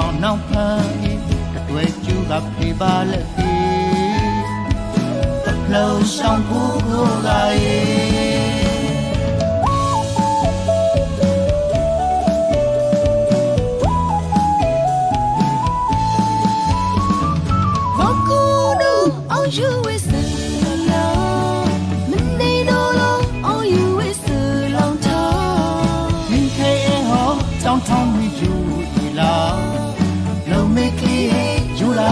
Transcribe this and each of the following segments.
ခေါင်နှောင်းဖန်တတွေ့ကျူကဖေးပါလက်သေးတဖလုံးဆောင်ကိုကိုကရဲ့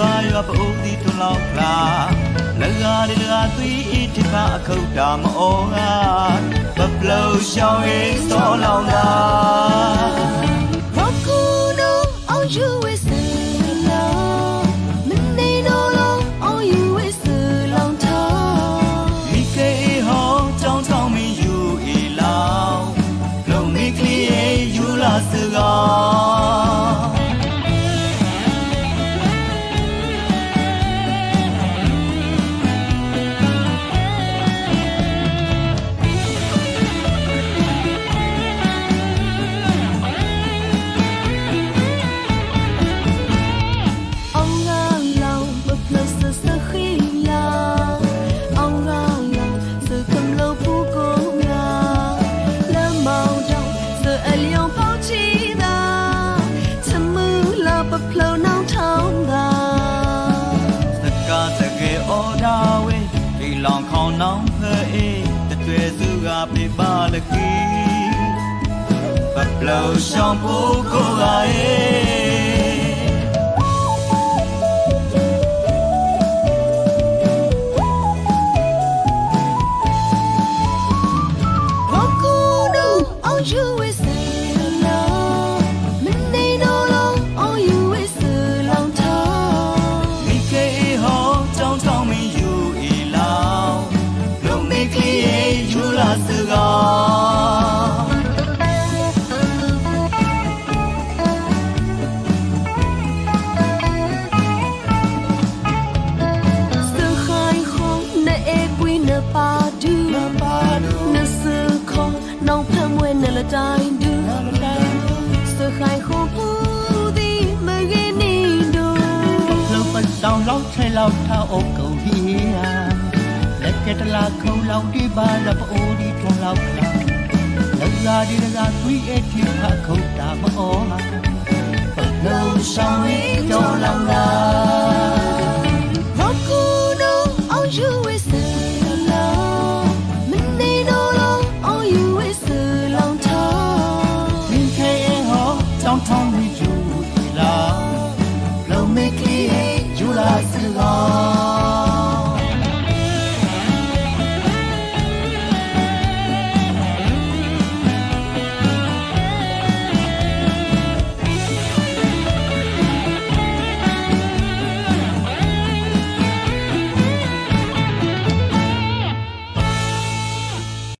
ပါရပဦးဒီထွန်လောက်ခလာလကားဒီလကားသွေးအတိပါအခုတ်တာမအောကဘပလောရှောင်းရေးစောလောင်တာ Mokuno, all you is love. ယ်အော်ဒါဝဲဒီလောင်ခေါနောင်ဖဲအေးတတွေ့စုကပြပါလကီဘပလောရှောင်းဖို့ကိုကရဲ့ mwe na la dai du နမတိုင်း Sơ khai hong pu di ma ge ni do လုံပတ်ဆောင်လောက်ထဲလောက်ထားအုပ်ကုန်ဟီယာလက်ကတလာခုံလောက်ဒီပါလပအိုဒီထွန်လောက်ခလာလောက်လာဒီကသွီအထီဖ 当你。